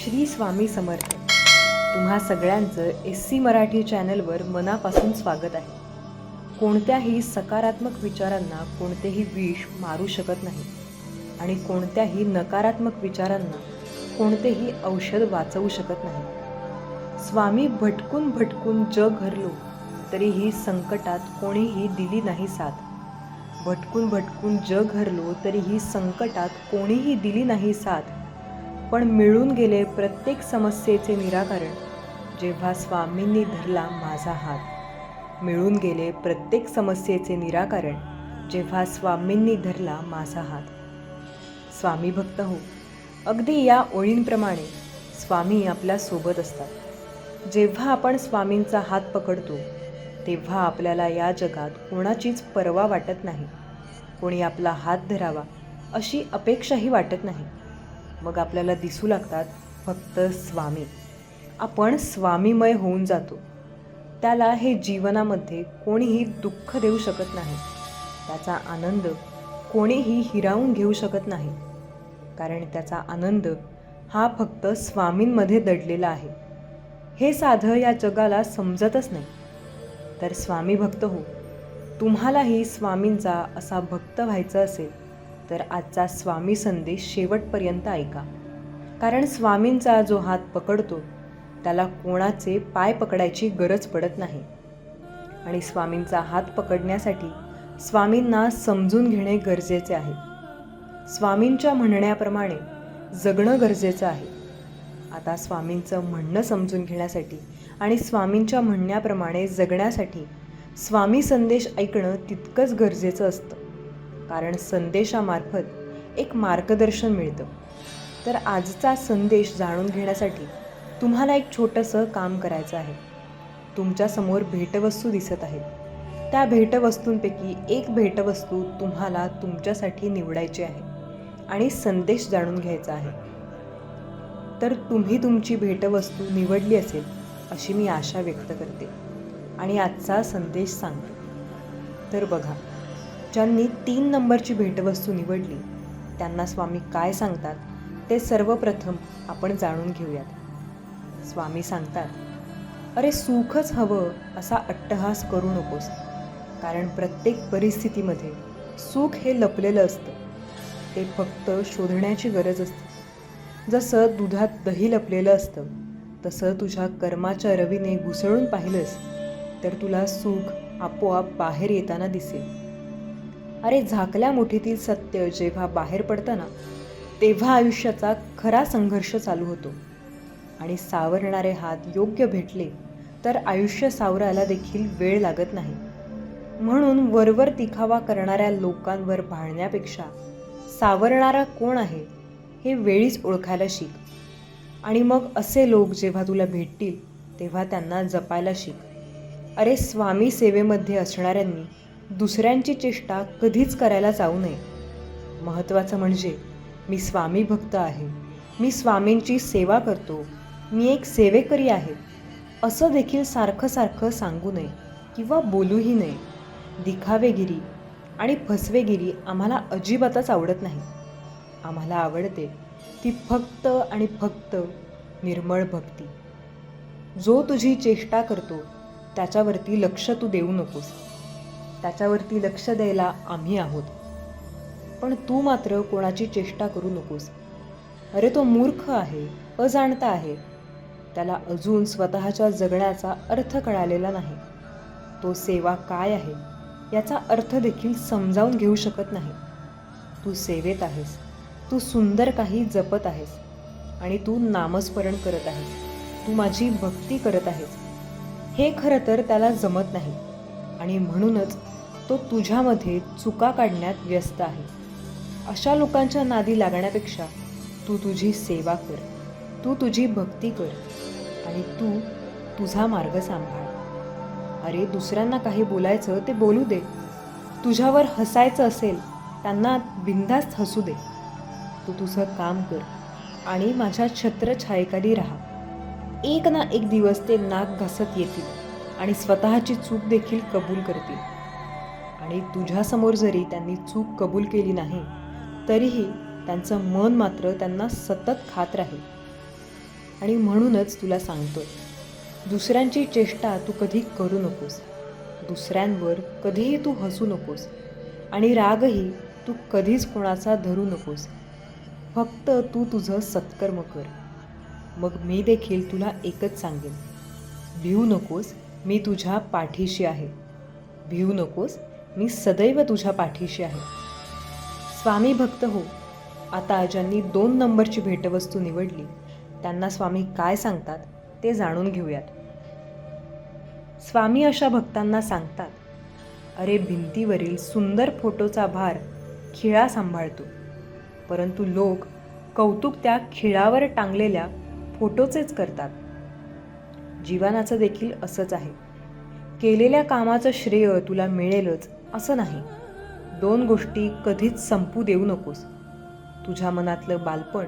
श्री स्वामी समर्थ. तुम्हा सगळ्यांचं S C Marathi चॅनलवर मनापासून स्वागत आहे. कोणत्याही सकारात्मक विचारांना कोणतेही विष मारू शकत नाही. आणि कोणत्याही नकारात्मक विचारांना कोणतेही औषध वाचवू शकत नाही. स्वामी भटकून भटकून जग हरलो तरीही संकटात कोणीही दिली नाही साथ. भटकून भटकून जग हरलो तरीही संकटात कोणीही दिली नाही साथ. पण मिळून गेले प्रत्येक समस्येचे निराकरण. जेव्हा स्वामींनी धरला माझा हात मिळून गेले प्रत्येक समस्येचे निराकरण. जेव्हा स्वामींनी धरला माझा हात. स्वामी भक्त हो अगदी या ओळींप्रमाणे स्वामी आपल्यासोबत असतात. जेव्हा आपण स्वामींचा हात पकडतो तेव्हा आपल्याला या जगात कोणाचीच पर्वा वाटत नाही. कोणी आपला हात धरावा अशी अपेक्षाही वाटत नाही. मग आपल्याला दिसू लागतात फक्त स्वामी. आपण स्वामीमय होऊन जातो. त्याला हे जीवनामध्ये कोणीही दुःख देऊ शकत नाही. त्याचा आनंद कोणीही हिरावून घेऊ शकत नाही. कारण त्याचा आनंद हा फक्त स्वामींमध्ये दडलेला आहे. हे साधं या जगाला समजतच नाही. तर स्वामी भक्त हो. तुम्हालाही स्वामींचा असा भक्त व्हायचं असेल तर आजचा स्वामी संदेश शेवटपर्यंत ऐका. कारण स्वामींचा जो हात पकडतो त्याला कोणाचे पाय पकडायची गरज पडत नाही. आणि स्वामींचा हात पकडण्यासाठी स्वामींना समजून घेणे गरजेचे आहे. स्वामींच्या म्हणण्याप्रमाणे जगणं गरजेचं आहे. आता स्वामींचं म्हणणं समजून घेण्यासाठी आणि स्वामींच्या म्हणण्याप्रमाणे जगण्यासाठी स्वामी संदेश ऐकणं तितकंच गरजेचं असतं. कारण संदेशामार्फत एक मार्गदर्शन मिळतं. तर आजचा संदेश जाणून घेण्यासाठी तुम्हाला एक छोटंसं काम करायचं आहे. तुमच्यासमोर भेटवस्तू दिसत आहेत. त्या भेटवस्तूंपैकी एक भेटवस्तू तुम्हाला तुमच्यासाठी निवडायची आहे आणि संदेश जाणून घ्यायचा आहे. तर तुम्ही तुमची भेटवस्तू निवडली असेल अशी मी आशा व्यक्त करते. आणि आजचा संदेश सांगते. तर बघा ज्यांनी तीन नंबरची भेटवस्तू निवडली त्यांना स्वामी काय सांगतात ते सर्वप्रथम आपण जाणून घेऊयात. स्वामी सांगतात अरे सुखच हवं असा अट्टहास करू नकोस कारण प्रत्येक परिस्थितीमध्ये सुख हे लपलेलं असतं. ते फक्त शोधण्याची गरज असते. जसं दुधात दही लपलेलं असतं तसं तुझ्या कर्माच्या रवीने घुसळून पाहिलंस तर तुला सुख आपोआप बाहेर येताना दिसेल. अरे झाकल्या मुठीतील सत्य जेव्हा बाहेर पडतं ना तेव्हा आयुष्याचा खरा संघर्ष चालू होतो. आणि सावरणारे हात योग्य भेटले तर आयुष्य सावरायला देखील वेळ लागत नाही. म्हणून वरवर दिखावा करणाऱ्या लोकांवर भाळण्यापेक्षा सावरणारा कोण आहे हे वेळीच ओळखायला शिक. आणि मग असे लोक जेव्हा तुला भेटतील तेव्हा त्यांना जपायला शिक. अरे स्वामी सेवेमध्ये असणाऱ्यांनी दुसऱ्यांची चेष्टा कधीच करायला जाऊ नये. महत्त्वाचं म्हणजे मी स्वामी भक्त आहे. मी स्वामींची सेवा करतो. मी एक सेवेकरी आहे. असं देखील सारखं सारखं सांगू नये किंवा बोलूही नये. दिखावेगिरी आणि फसवेगिरी आम्हाला अजिबातच आवडत नाही. आम्हाला आवडते ती फक्त आणि फक्त निर्मळ भक्ती. जो तुझी चेष्टा करतो त्याच्यावरती लक्ष तू देऊ नकोस. त्याच्यावरती लक्ष द्यायला आम्ही आहोत. पण तू मात्र कोणाची चेष्टा करू नकोस. अरे तो मूर्ख आहे अजाणता आहे. त्याला अजून स्वतःच्या जगण्याचा अर्थ कळालेला नाही. तो सेवा काय आहे याचा अर्थ देखील समजावून घेऊ शकत नाही. तू सेवेत आहेस तू सुंदर काही जपत आहेस आणि तू नामस्मरण करत आहेस. तू माझी भक्ती करत आहेस. हे खरं तर त्याला जमत नाही. आणि म्हणूनच तो तुझ्यामध्ये चुका काढण्यात व्यस्त आहे. अशा लोकांच्या नादी लागण्यापेक्षा तू तुझी सेवा कर. तू तुझी भक्ती कर आणि तू तुझा मार्ग सांभाळ. अरे दुसऱ्यांना काही बोलायचं ते बोलू दे. तुझ्यावर हसायचं असेल त्यांना बिंदास्त हसू दे. तू तुझं काम कर आणि माझ्या छत्रछायेखाली राहा. एक ना एक दिवस ते नाक घासत येतील. आणि स्वतःची चूक देखील कबूल करतील. आणि तुझ्यासमोर जरी त्यांनी चूक कबूल केली नाही तरीही त्यांचं मन मात्र त्यांना सतत खात राहील. आणि म्हणूनच तुला सांगतोय दुसऱ्यांची चेष्टा तू कधी करू नकोस. दुसऱ्यांवर कधीही तू हसू नकोस. आणि रागही तू कधीच कोणाचा धरू नकोस. फक्त तू तुझं सत्कर्म कर. मग मी देखील तुला एकच सांगेन भिवू नकोस मी तुझ्या पाठीशी आहे. भिवू नकोस मी सदैव तुझ्या पाठीशी आहे. स्वामी भक्त हो आता ज्यांनी दोन नंबरची भेटवस्तू निवडली त्यांना स्वामी काय सांगतात ते जाणून घेऊयात. स्वामी अशा भक्तांना सांगतात अरे भिंतीवरील सुंदर फोटोचा भार खिळा सांभाळतो. परंतु लोक कौतुक त्या खिळावर टांगलेल्या फोटोचेच करतात. जीवनाचं देखील असंच आहे. केलेल्या कामाचं श्रेय तुला मिळेलच असं नाही. दोन गोष्टी कधीच संपू देऊ नकोस. तुझ्या मनातलं बालपण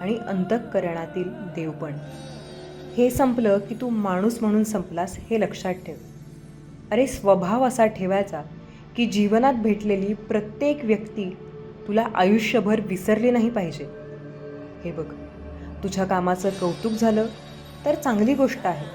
आणि अंतःकरणातील देवपण. हे संपलं की तू माणूस म्हणून संपलास हे लक्षात ठेव. अरे स्वभाव असा ठेवायचा की जीवनात भेटलेली प्रत्येक व्यक्ती तुला आयुष्यभर विसरली नाही पाहिजे. हे बघ तुझ्या कामाचं कौतुक झालं तर चांगली गोष्ट आहे.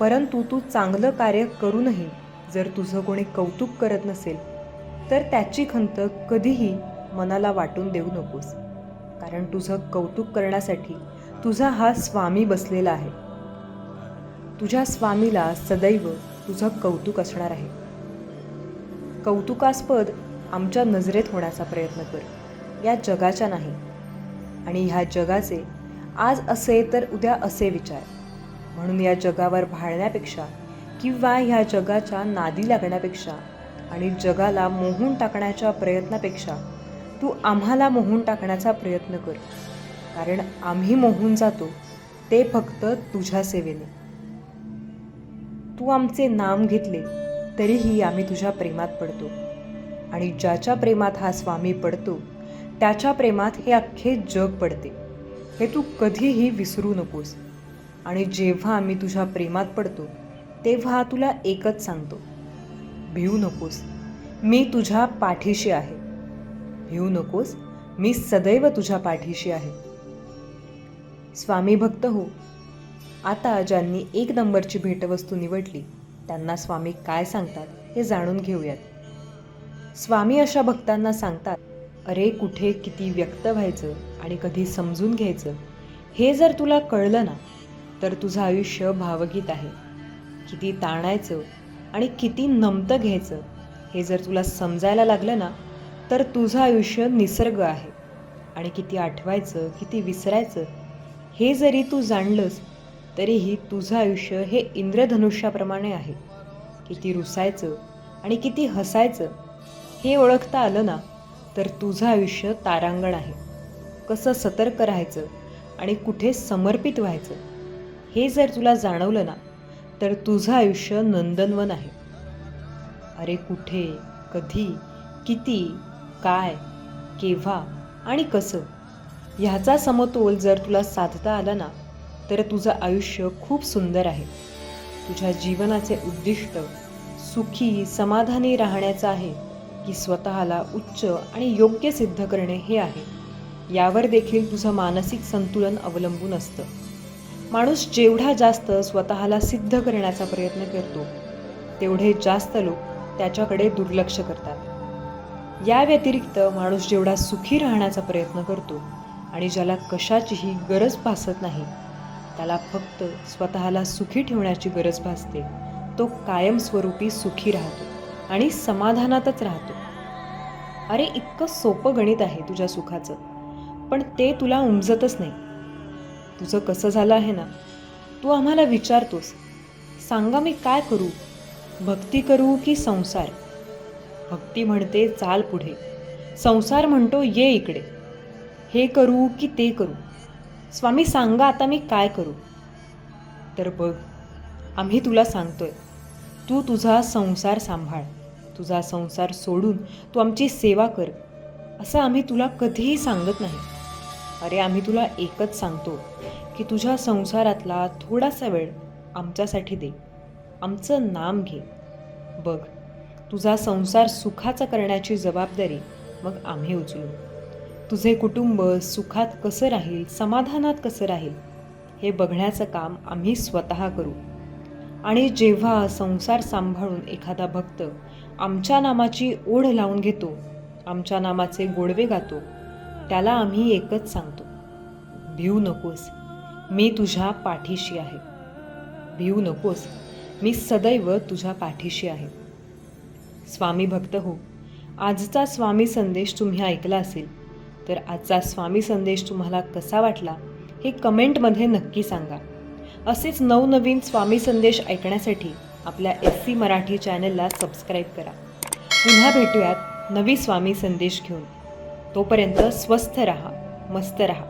परंतु तू चांगलं कार्य करूनही जर तुझं कोणी कौतुक करत नसेल तर त्याची खंत कधीही मनाला वाटून देऊ नकोस. कारण तुझं कौतुक करण्यासाठी तुझा हा स्वामी बसलेला आहे. तुझ्या स्वामीला सदैव तुझं कौतुक असणार आहे. कौतुकास्पद आमच्या नजरेत होण्याचा प्रयत्न कर. या जगाच्या नाही. आणि ह्या जगाचे आज असे तर उद्या असे विचार. म्हणून या जगावर भाळण्यापेक्षा किंवा ह्या जगाच्या नादी लागण्यापेक्षा आणि जगाला मोहून टाकण्याच्या प्रयत्नापेक्षा तू आम्हाला मोहून टाकण्याचा प्रयत्न कर. कारण आम्ही मोहून जातो ते फक्त तुझ्या सेवेने. तू आमचे नाम घेतले तरीही आम्ही तुझ्या प्रेमात पडतो. आणि ज्याच्या प्रेमात हा स्वामी पडतो त्याच्या प्रेमात हे अख्खे जग पडते. हे तू कधीही विसरू नकोस. आणि जेव्हा आम्ही तुझ्या प्रेमात पडतो तेव्हा तुला एकच सांगतो. भिवू नकोस. मी तुझ्या पाठीशी आहे. भिवू नकोस. मी सदैव तुझ्या पाठीशी आहे. स्वामी भक्त हो. आता ज्यांनी एक नंबरची भेटवस्तू निवडली त्यांना स्वामी काय सांगतात हे जाणून घेऊयात. स्वामी अशा भक्तांना सांगतात अरे कुठे किती व्यक्त व्हायचं आणि कधी समजून घ्यायचं हे जर तुला कळलं ना तर तुझं आयुष्य भावगीत आहे. किती ताणायचं आणि किती नमतं घ्यायचं हे जर तुला समजायला लागलं ना तर तुझं आयुष्य निसर्ग आहे. आणि किती आठवायचं किती विसरायचं हे जरी तू जाणलंस तरीही तुझं आयुष्य हे इंद्रधनुष्याप्रमाणे आहे. किती रुसायचं आणि किती हसायचं हे ओळखता आलं ना तर तुझं आयुष्य तारांगण आहे. कसं सतर्क राहायचं आणि कुठे समर्पित व्हायचं हे जर तुला जाणवलं ना तर तुझं आयुष्य नंदनवन आहे. अरे कुठे कधी किती काय केव्हा आणि कसं ह्याचा समतोल जर तुला साधता आला ना तर तुझं आयुष्य खूप सुंदर आहे. तुझ्या जीवनाचे उद्दिष्ट सुखी समाधानी राहण्याचं आहे. की स्वतःला उच्च आणि योग्य सिद्ध करणे हे आहे. यावर देखील तुझं मानसिक संतुलन अवलंबून असतं. माणूस जेवढा जास्त स्वतःला सिद्ध करण्याचा प्रयत्न करतो तेवढे जास्त लोक त्याच्याकडे दुर्लक्ष करतात. या व्यतिरिक्त माणूस जेवढा सुखी राहण्याचा प्रयत्न करतो आणि ज्याला कशाचीही गरज भासत नाही त्याला फक्त स्वतःला सुखी ठेवण्याची गरज भासते. तो कायमस्वरूपी सुखी राहतो. आणि समाधानातच राहतो. अरे इतकं सोपं गणित आहे तुझ्या सुखाचं. पण ते तुला उमजतच नाही. तुझं कसं झालं आहे ना? तू आम्हाला विचारतोस. सांगा मी काय करू? भक्ती करू की संसार? भक्ती म्हणते चाल पुढे. संसार म्हणतो ये इकडे. हे करू की ते करू? स्वामी सांगा आता मी काय करू? तर बघ आम्ही तुला सांगतोय. तू तुझा संसार सांभाळ. तुझा संसार सोडून तू आमची सेवा कर असं आम्ही तुला कधीही सांगत नाही. अरे आम्ही तुला एकच सांगतो की तुझ्या संसारातला थोडासा वेळ आमच्यासाठी दे. आमचं नाम घे. बघ तुझा संसार सुखाचा करण्याची जबाबदारी मग आम्ही उचलू. तुझे कुटुंब सुखात कसं राहील समाधानात कसं राहील हे बघण्याचं काम आम्ही स्वतः करू. आणि जेव्हा संसार सांभाळून एखादा भक्त आमच्या नामाची ओढ लावून घेतो आमच्या नामाचे गोडवे गातो त्याला आम्ही एकच सांगतो. भिऊ नकोस मी तुझ्या पाठीशी आहे. भिऊ नकोस मी सदैव तुझ्या पाठीशी आहे. स्वामी भक्त हो आजचा स्वामी संदेश तुम्ही ऐकला असेल तर आजचा स्वामी संदेश तुम्हाला कसा वाटला हे कमेंटमध्ये नक्की सांगा. असेच नवनवीन स्वामी संदेश ऐकण्यासाठी आपल्या एस सी मराठी चॅनलला सबस्क्राईब करा. पुन्हा भेटूयात नवी स्वामी संदेश घेऊन. तोपर्यंत स्वस्थ रहा मस्त रहा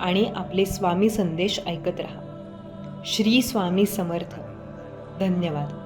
आणि आपले स्वामी संदेश ऐकत रहा. श्री स्वामी समर्थ. धन्यवाद.